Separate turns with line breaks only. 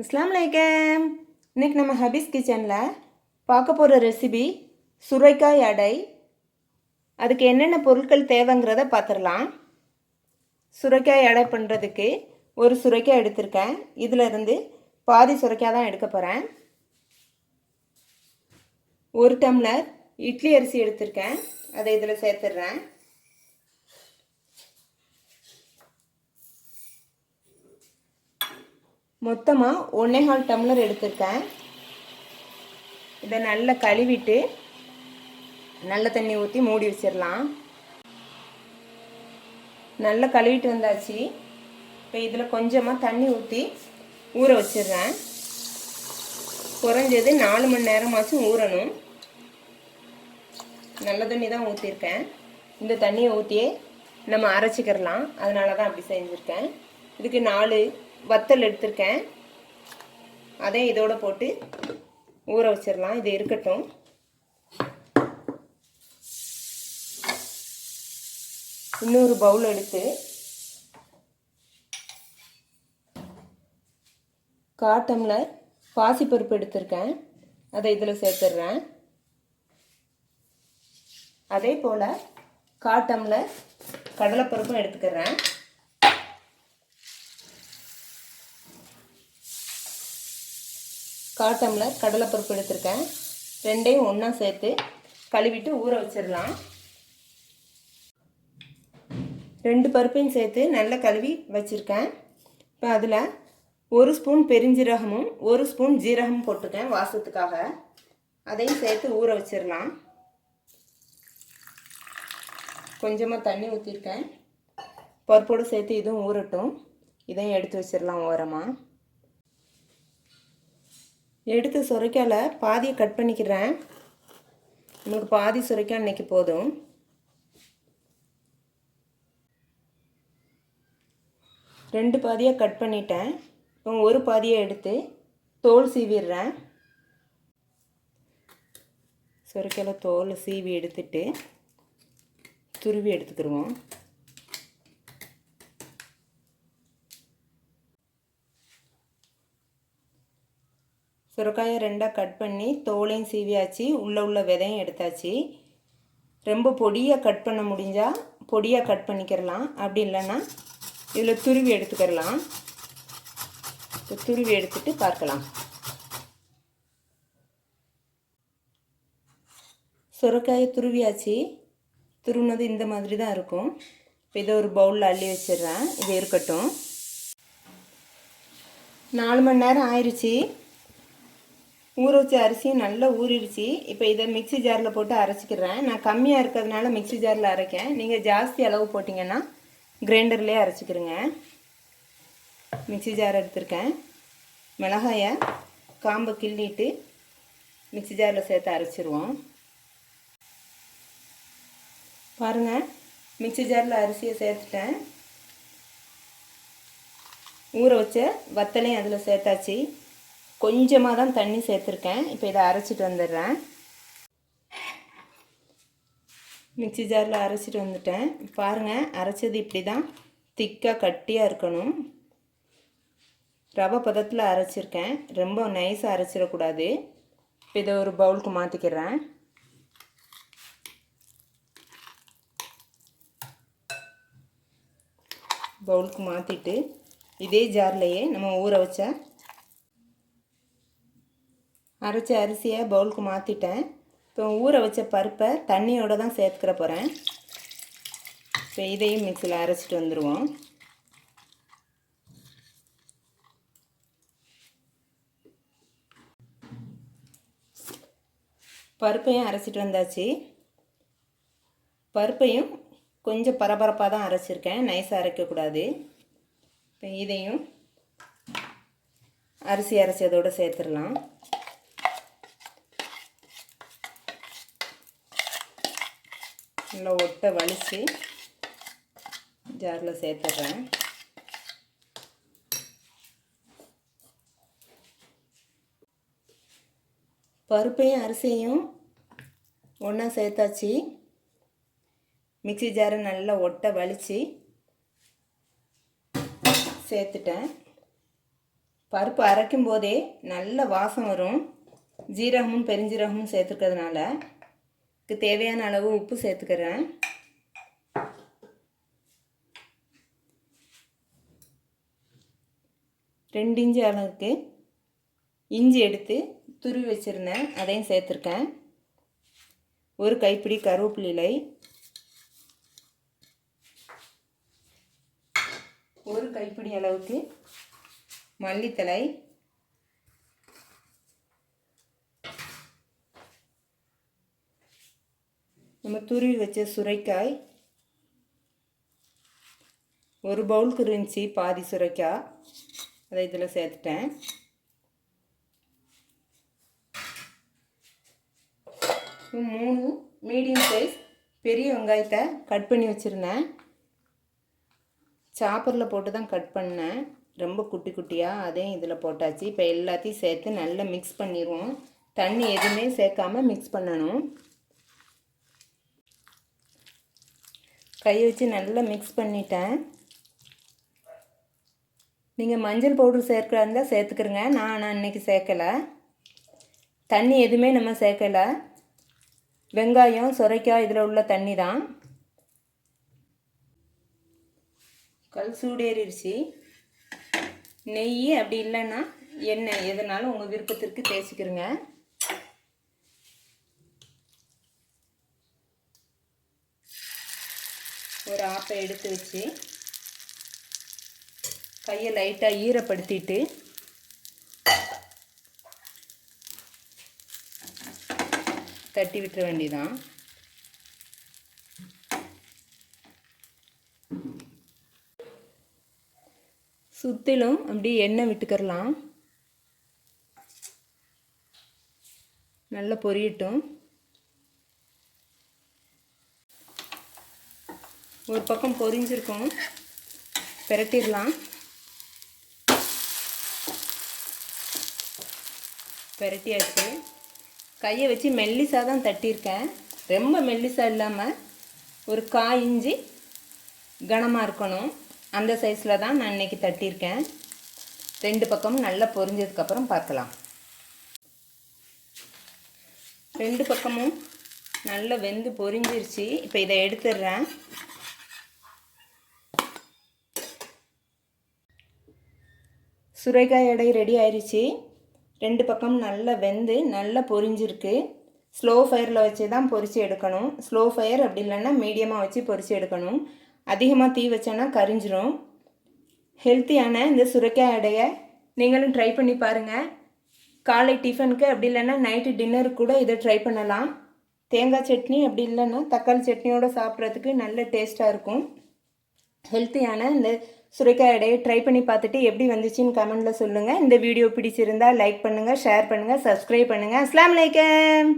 இஸ்லாம் வலைக்கம் இன்னைக்கு நம்ம ஹபீஸ் கிச்சனில் பார்க்க போகிற ரெசிபி சுரைக்காய் அடை. அதுக்கு என்னென்ன பொருட்கள் தேவைங்கிறத பார்த்துடலாம். சுரைக்காய் அடை பண்ணுறதுக்கு ஒரு சுரைக்காய் எடுத்திருக்கேன். இதிலிருந்து பாதி சுரைக்காய் தான் எடுக்க போகிறேன் ஒரு டம்ளர் இட்லி அரிசி எடுத்திருக்கேன். அதை இதில் சேர்த்துடுறேன். மொத்தமாக ஒன்றே கால் டம்ளர் எடுத்திருக்கேன். இதை நல்லா கழுவிட்டு நல்ல தண்ணி ஊற்றி மூடி வச்சிடலாம். நல்லா கழுவிட்டு வந்தாச்சு. இப்போ இதில் கொஞ்சமாக தண்ணி ஊற்றி ஊற வச்சிடுறேன். குறைஞ்சது நாலு மணி நேரமாச்சும் ஊறணும். நல்ல தண்ணி தான் ஊற்றிருக்கேன் இந்த தண்ணியை ஊற்றியே நம்ம அரைச்சிக்கிறலாம் அதனால தான் அப்படி செஞ்சுருக்கேன். இதுக்கு நாலு வத்தல் எடுத்திருக்கேன். அதையும் இதோட போட்டு ஊற வச்சிடலாம் இது இருக்கட்டும். இன்னொரு பவுல் எடுத்து காட்டமில் பாசிப்பருப்பு எடுத்திருக்கேன். அதை இதில் சேர்த்துடுறேன். அதே போல் காட்டமில் கடலைப்பருப்பும் எடுத்துக்கிறேன். கால் டம்ளர் கடலைப்பருப்பு எடுத்திருக்கேன். ரெண்டையும் ஒன்றா சேர்த்து கழுவிட்டு ஊற வச்சிடலாம். ரெண்டு பருப்பையும் சேர்த்து நல்லா கழுவி வச்சுருக்கேன். இப்போ அதில் ஒரு ஸ்பூன் பெருஞ்சீரகமும் ஒரு ஸ்பூன் ஜீரகமும் போட்டிருக்கேன் வாசத்துக்காக. அதையும் சேர்த்து ஊற வச்சிடலாம். கொஞ்சமாக தண்ணி ஊற்றிருக்கேன் பருப்போடு சேர்த்து இதுவும் ஊறட்டும். இதையும் எடுத்து வச்சிடலாம் ஓரமாக எடுத்து சுரைக்கால பாதியை கட் பண்ணிக்கிறேன். உங்களுக்கு பாதி சுரைக்காய் இன்னைக்கு போதும். ரெண்டு பாதியாக கட் பண்ணிட்டேன். இப்போ ஒரு பாதியை எடுத்து தோல் சீவிடுறேன். சுரைக்கால தோல் சீவி எடுத்துட்டு துருவி எடுத்துக்கிடுவோம் சுரக்காயை ரெண்டாக கட் பண்ணி தோலையும் சீவியாச்சு. உள்ளே உள்ள விதையும் எடுத்தாச்சு. ரொம்ப பொடியாக கட் பண்ண முடிஞ்சால் பொடியாக கட் பண்ணிக்கிறலாம். அப்படி இல்லைன்னா இதில் துருவி எடுத்துக்கிறலாம். இப்போ துருவி எடுத்துட்டு பார்க்கலாம். சுரக்காயை துருவியாச்சு. துருவினது இந்த மாதிரி தான் இருக்கும். இப்போ இதை ஒரு பவுலில் அள்ளி வச்சிடுறேன். இது இருக்கட்டும். நாலு மணி நேரம் ஆயிடுச்சு ஊற வச்ச அரிசியும் நல்லா ஊறிடுச்சு. இப்போ இதை மிக்சி ஜாரில் போட்டு அரைச்சிக்கிறேன். நான் கம்மியாக இருக்கிறதுனால மிக்சி ஜாரில் அரைக்கேன். நீங்கள் ஜாஸ்தி அளவு போட்டிங்கன்னா கிரைண்டர்லேயே அரைச்சிக்கிறேங்க மிக்சி ஜார் எடுத்திருக்கேன். மிளகாயை காம்பை கிள்ளிட்டு மிக்சி ஜாரில் சேர்த்து அரைச்சிருவோம். பாருங்கள் மிக்சி ஜாரில் அரிசியை சேர்த்துட்டேன். ஊற வச்ச வத்தலையும் அதில் சேர்த்தாச்சு. கொஞ்சமாக தான் தண்ணி சேர்த்துருக்கேன். இப்போ இதை அரைச்சிட்டு வந்துடுறேன். மிக்சி ஜாரில் அரைச்சிட்டு வந்துட்டேன். பாருங்கள் அரைச்சது இப்படி தான் திக்காக கட்டியாக இருக்கணும். ரவை பதத்தில் அரைச்சிருக்கேன். ரொம்ப நைஸாக அரைச்சிடக்கூடாது. இப்போ இதை ஒரு பவுலுக்கு மாற்றிக்கிறேன் பவுலுக்கு மாற்றிட்டு இதே ஜார்லேயே நம்ம ஊற வச்ச அரைச்ச அரிசியை பவுலுக்கு மாற்றிட்டேன் இப்போ ஊற வச்ச பருப்பை தண்ணியோடு தான் சேர்த்துக்கிற போகிறேன் இப்போ இதையும் மிக்சியில் அரைச்சிட்டு வந்துடுவோம் பருப்பையும் அரைச்சிட்டு வந்தாச்சு. பருப்பையும் கொஞ்சம் பரபரப்பாக தான் அரைச்சிருக்கேன். நைஸாக அரைக்கக்கூடாது இப்போ இதையும் அரிசி அரைச்சதோடு சேர்த்துடலாம். நல்லா ஒட்டை வலித்து ஜாரில் சேர்த்துட்றேன். பருப்பையும் அரிசியும் ஒன்றா சேர்த்தாச்சு. மிக்சி ஜாரை நல்லா ஒட்டை வலித்து சேர்த்துட்டேன். பருப்பு அரைக்கும் போதே நல்ல வாசம் வரும். ஜீரகமும் பெருஞ்சீரகமும் சேர்த்துருக்கிறதுனால இதுக்கு தேவையான அளவு உப்பு சேர்த்துக்கிறேன். ரெண்டு இஞ்சி அளவுக்கு இஞ்சி எடுத்து துருவி வச்சுருந்தேன். அதையும் சேர்த்துருக்கேன். ஒரு கைப்பிடி கருவேப்பிலை. ஒரு கைப்பிடி அளவுக்கு மல்லித்தலை நம்ம துருவி வச்ச சுரைக்காய் ஒரு பவுலுக்கு இருந்துச்சு பாதி சுரைக்காய் அதை இதில் சேர்த்துட்டேன். மூணு மீடியம் சைஸ் பெரிய வெங்காயத்தை கட் பண்ணி வச்சுருந்தேன். சாப்பரில் போட்டு தான் கட் பண்ணேன். ரொம்ப குட்டி குட்டியாக அதையும் இதில் போட்டாச்சு. இப்போ எல்லாத்தையும் சேர்த்து நல்லா மிக்ஸ் பண்ணிடுவோம் தண்ணி எதுவுமே சேர்க்காம மிக்ஸ் பண்ணணும். கையை வச்சு நல்லா மிக்ஸ் பண்ணிட்டேன். நீங்கள் மஞ்சள் பவுடர் சேர்க்கிறா இருந்தால் சேர்த்துக்கிறங்க. நான் நான் இன்றைக்கி சேர்க்கலை. தண்ணி எதுவுமே நம்ம சேர்க்கலை. வெங்காயம் சுரைக்காய் இதில் உள்ள தண்ணி தான். கல் சூடேறிடுச்சு. நெய் அப்படி இல்லைன்னா எண்ணெய் எதனாலும் உங்கள் விருப்பத்திற்கு தேய்ச்சிக்கிறங்க ஒரு ஆப்பை எடுத்து வச்சு கையை லைட்டாக ஈரப்படுத்திட்டு தட்டி விட்டுற வேண்டிதான் சுற்றிலும் அப்படி எண்ணெய் விட்டுக்கிறலாம். நல்லா பொரியட்டும். ஒரு பக்கம் பொரிஞ்சிருக்கும். பெரட்டிடலாம். பெரட்டியாச்சு. கையை வச்சு மெல்லிசாக தான் தட்டியிருக்கேன். ரொம்ப மெல்லிசாக இல்லாமல் ஒரு காய் இஞ்சி கனமாக இருக்கணும். அந்த சைஸில் தான் நான் இன்றைக்கி தட்டியிருக்கேன். ரெண்டு பக்கமும் நல்லா பொரிஞ்சதுக்கப்புறம் பார்க்கலாம். ரெண்டு பக்கமும் நல்லா வெந்து பொரிஞ்சிருச்சு. இப்போ இதை எடுத்துடுறேன். சுரைக்காய் எடை ரெடி ஆயிடுச்சு ரெண்டு பக்கம் நல்லா வெந்து நல்லா பொரிஞ்சிருக்கு. ஸ்லோ ஃபயரில் வச்சு தான் பொரித்து எடுக்கணும். ஸ்லோ ஃபயர் அப்படி இல்லைன்னா மீடியமாக வச்சு பொரித்து எடுக்கணும். அதிகமாக தீ வச்சோன்னா கரிஞ்சிரும். ஹெல்த்தியான இந்த சுரைக்காய் எடையை நீங்களும் ட்ரை பண்ணி பாருங்கள் காலை டிஃபனுக்கு அப்படி இல்லைன்னா நைட்டு டின்னருக்கு கூட இதை ட்ரை பண்ணலாம். தேங்காய் சட்னி அப்படி இல்லைன்னா தக்காளி சட்னியோடு சாப்பிட்றதுக்கு நல்ல டேஸ்ட்டாக இருக்கும். ஹெல்த்தியான இந்த சுரைக்காய் இடையை ட்ரை பண்ணி பார்த்துட்டு எப்படி வந்துச்சுன்னு கமெண்டில் சொல்லுங்கள் இந்த வீடியோ பிடிச்சிருந்தா லைக் பண்ணுங்கள் ஷேர் பண்ணுங்கள் சப்ஸ்கிரைப் பண்ணுங்கள் அஸ்லாம் வலைக்கம்